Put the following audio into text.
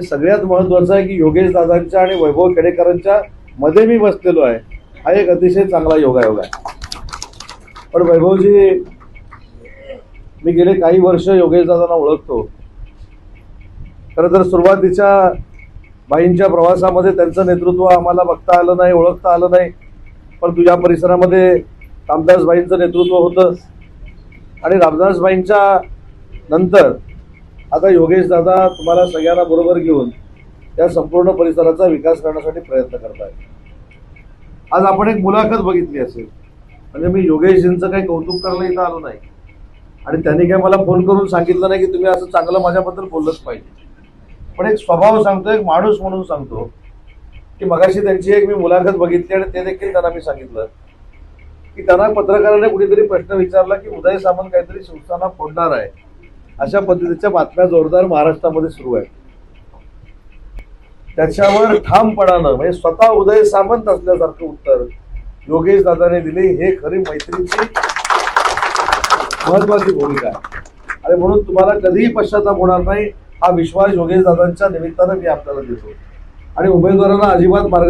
आणि सगळ्यात महत्वाचं आहे की योगेश दादांच्या आणि वैभव खेडेकरांच्या मध्ये मी बसलेलो आहे. हा एक अतिशय चांगला योगायोग आहे. पण वैभवजी मी गेले काही वर्ष योगेश दादांना ओळखतो. खरं तर सुरुवातीच्या बाईंच्या प्रवासामध्ये त्यांचं नेतृत्व आम्हाला बघता आलं नाही ओळखता आलं नाही. पण तुझ्या परिसरामध्ये रामदासबाईंचं नेतृत्व होतं. आणि रामदासबाईंच्या नंतर आता योगेश दादा तुम्हाला सगळ्यांना बरोबर घेऊन या संपूर्ण परिसराचा विकास करण्यासाठी प्रयत्न करताय आज आपण एक मुलाखत बघितली असेल. म्हणजे मी योगेशजींचं काही कौतुक करायला इथं आलो नाही. आणि त्यांनी काय मला फोन करून सांगितलं नाही की तुम्ही असं चांगलं माझ्याबद्दल बोललंच पाहिजे. पण एक स्वभाव सांगतो एक माणूस म्हणून सांगतो की मगाशी त्यांची एक मी मुलाखत बघितली आणि ते देखील त्यांना मी सांगितलं की त्यांना पत्रकाराने कुठेतरी प्रश्न विचारला की उदय सामंत काहीतरी शिवसेना फोडणार आहे. अशा पद्धतीच्या बातम्या जोरदार महाराष्ट्रामध्ये सुरू आहेत. त्याच्यावर ठामपणानं म्हणजे स्वतः उदय सामंत असल्यासारखं उत्तर योगेश दादाने दिले हे खरी मैत्रीची महत्वाची भूमिका आहे. आणि म्हणून तुम्हाला कधीही पश्चाताप होणार नाही हा विश्वास योगेश दादांच्या निमित्तानं मी आपल्याला देतो. आणि उमेदवारांना अजिबात मार्ग